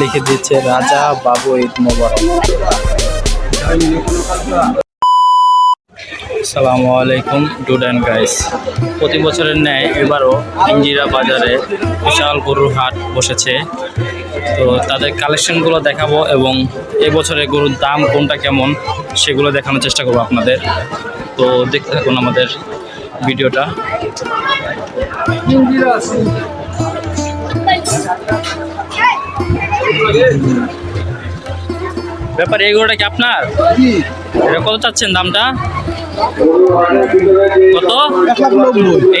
লিখে দিচ্ছে রাজা বাবু ঈদ মোবারক। সালামু আলাইকুম ডুড অ্যান্ড গাইস প্রতি বছরের ন্যায় এবারও ইঞ্জিরা বাজারে বিশাল গরুর হাট বসেছে। তো তাদের কালেকশনগুলো দেখাবো এবং এবছরে গরুর দাম কোনটা কেমন সেগুলো দেখানোর চেষ্টা করব আপনাদের। তো দেখতে থাকুন আমাদের ভিডিওটা। ব্যাপার এই গরুটা কি আপনার? এটা কত চাচ্ছেন দামটা? কত?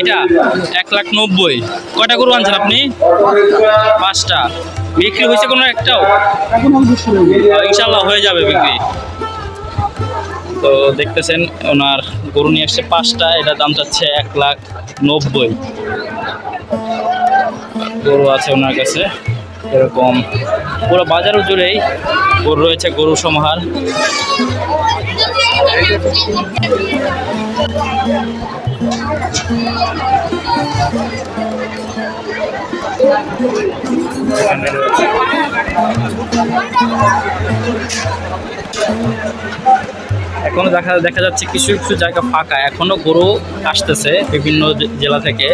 এটা এক লাখ নব্বই। কয়টা গরু আনছেন আপনি? পাঁচটা। বিক্রি হয়েছে কোনো একটাও? ইনশাল্লাহ হয়ে যাবে বিক্রি। তো দেখতেছেন ওনার গরু নিয়ে আসছে পাঁচটা এটার দাম চাচ্ছে এক লাখ নব্বই। গরু আছে ওনার কাছে। এরকম পুরো বাজারও জুড়েই গরু রয়েছে, গরু সমাহার। এখনও দেখা দেখা যাচ্ছে কিছু কিছু জায়গা ফাঁকা। এখনও গরু আসতেছে বিভিন্ন জেলা থেকে।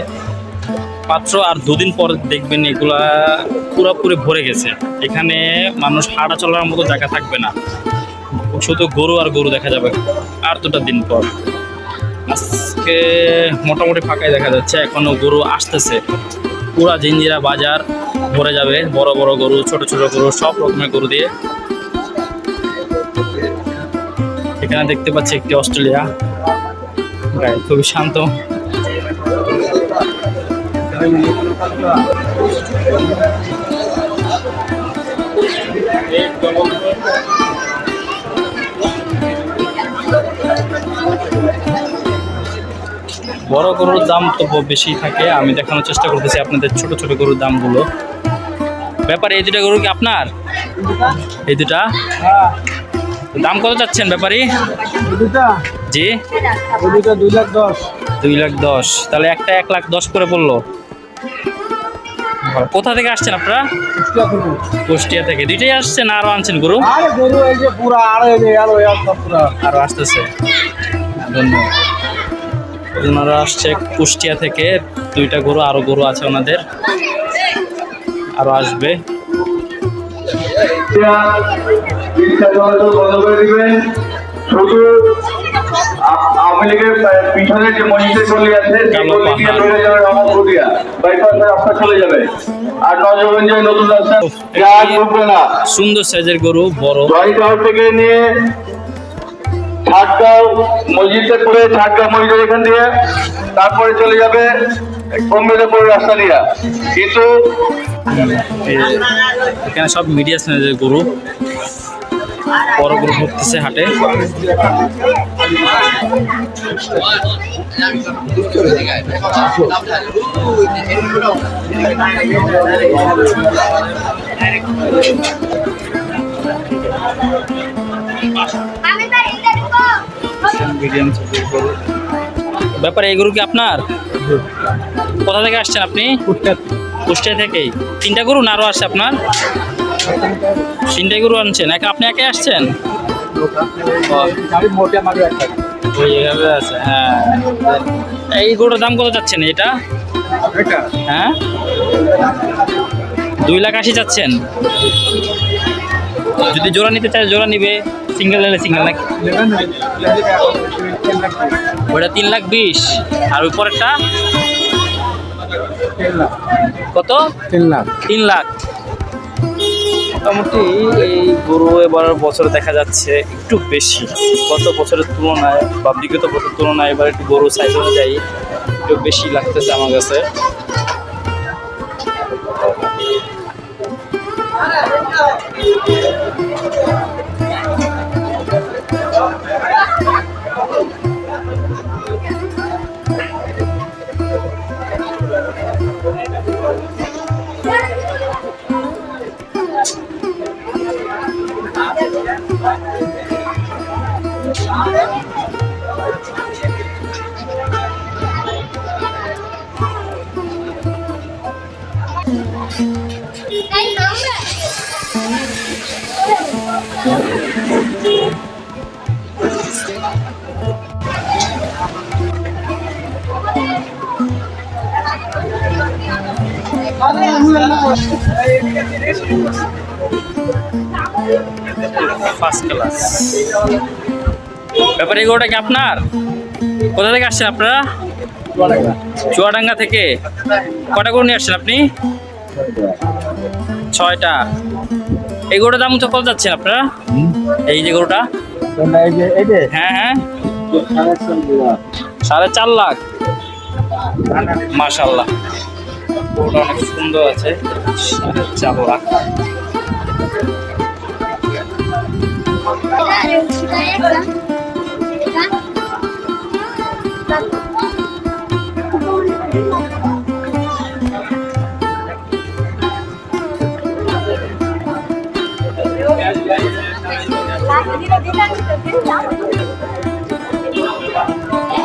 পাত্র আর দুদিন পর দেখবেন এগুলা পুরোপুরি ভরে গেছে। এখানে মানুষ হাঁটা চলার মতো জায়গা থাকবে না। শুধু গরু আর গরু দেখা যাবে। আর দুটা দিন পর। আজকে মোটামুটি ফাঁকাই দেখা যাচ্ছে। এখনও গরু আসতেছে। পুরা জিঞ্জিরা বাজার ভরে যাবে। বড় বড় গরু, ছোট ছোট গরু, সব রকমের গরু দিয়ে। এখানে দেখতে পাচ্ছি একটি অস্ট্রেলিয়া। খুবই শান্ত। বড় গরুর দাম তো বেশি থাকে আমি দেখানোর চেষ্টা করতেছি আপনাদের ছোট ছোট গরুর দামগুলো। ব্যাপারে এই দুটা গরু কি আপনার? এই দুটা? দাম কত চাচ্ছেন ব্যাপারী? জি? দুই লাখ দশ। দুই লাখ দশ। তাহলে একটা এক লাখ দশ করে পড়ল। কোথা থেকে আসছেন আপনারা? কুষ্টিয়া থেকে। দুইটাই আসছেন আরও আনছেন গরু? আরে আসতেছে। ধন্যবাদ। ওনারা আসছে কুষ্টিয়া থেকে। দুইটা গরু আরও গরু আছে ওনাদের। আরও আসবে। শুধু আওয়ামী লীগের পিছনে যে মসজিদে চলে আছে সেই গলি দিয়ে চলে যাবে রহমতপুরিয়া বাইপাসের রাস্তা চলে যাবে। আর নজরগঞ্জের নতুন রাস্তা যা ঢুকবে না। সুন্দর সাইজের গরু বড়। জয়গাঁও থেকে নিয়ে ঝাটগাঁও মসজিদে পড়ে ঝাটগাঁও মসজিদের এখান দিয়ে তারপরে চলে যাবে কম্বেদপুর রাস্তা দিয়া। কিন্তু এখানে সব মিডিয়া সাইজের গরু বড় গরু ঢুকতেছে হাটে। ব্যাপারে এই গরু কি আপনার? কোথা থেকে আসছেন আপনি? কুষ্টিয়া থেকেই। তিনটা গরু না আরও আসছে আপনার? তিনটে গরু আনছেন? একা আপনি একাই আসছেন? আছে হ্যাঁ। এই গরুটার দাম কত চাচ্ছেন এটা? হ্যাঁ? দুই লাখ আশি চাচ্ছেন। যদি জোড়া নিতে চায় জোড়া নিবে। সিঙ্গেল নিলে সিঙ্গেল নাকি? ওটা তিন লাখ বিশ। আর ওই পরেরটা কত? তিন লাখ। তিন লাখ। মোটামুটি এই গরু এবার বছরে দেখা যাচ্ছে একটু বেশি। গত বছরের তুলনায় বা বিগত বছরের তুলনায় এবার একটু গরু সাইজ অনুযায়ী একটু বেশি লাগতেছে আমার কাছে। আমরা ফার্স্ট ক্লাস ব্যাপারে এগুলোটা কি আপনার? কোথা থেকে আসছেন আপনারা? চুয়াডাঙ্গা থেকে। কটা করে নিয়ে আসছেন আপনি? ছয়টা। এই গরুটার দাম তো কত যাচ্ছেন আপনারা? এই যে গরুটা। হ্যাঁ হ্যাঁ। সাড়ে চার লাখ। মাশাল্লাহ গরুটা অনেক সুন্দর আছে। সাড়ে চার lakh.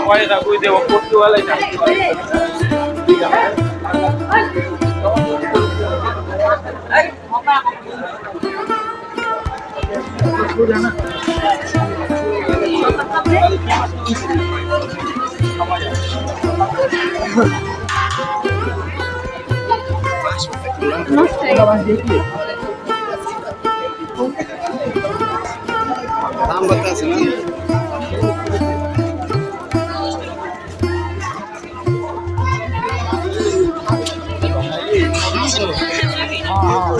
Olha, da cuida, eu vou por tu, ela já. Não sei. Vamos botar assim. Ah, ah,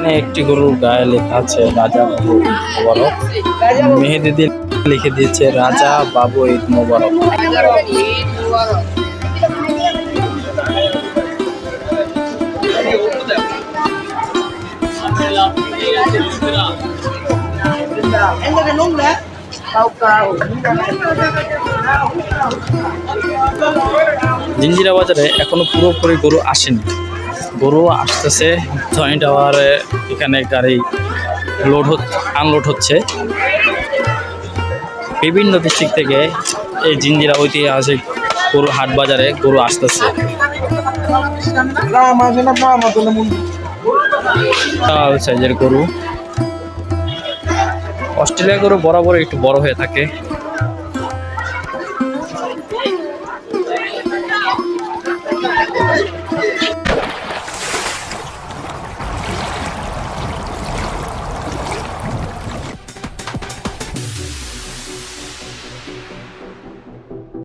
এখানে একটি গরুর গায়ে লেখা আছে, রাজা বাবু মোবারক। মেহেদি দিয়ে লিখে দিয়েছে, রাজা বাবু ঈদ মোবারক। জিঞ্জিরা বাজারে এখনও পুরোপুরি গরু আসেনি। গরু আসতেছে ধনী টাওয়ারে এখানে গাড়ি লোড আনলোড হচ্ছে। বিভিন্ন ডিস্ট্রিক্ট থেকে এই জিঞ্জিরা ঐতিহাসিক গরু হাট বাজারে গরু আসতেছে। গরু। অস্ট্রেলিয়া গরু বরাবর একটু বড় হয়ে থাকে।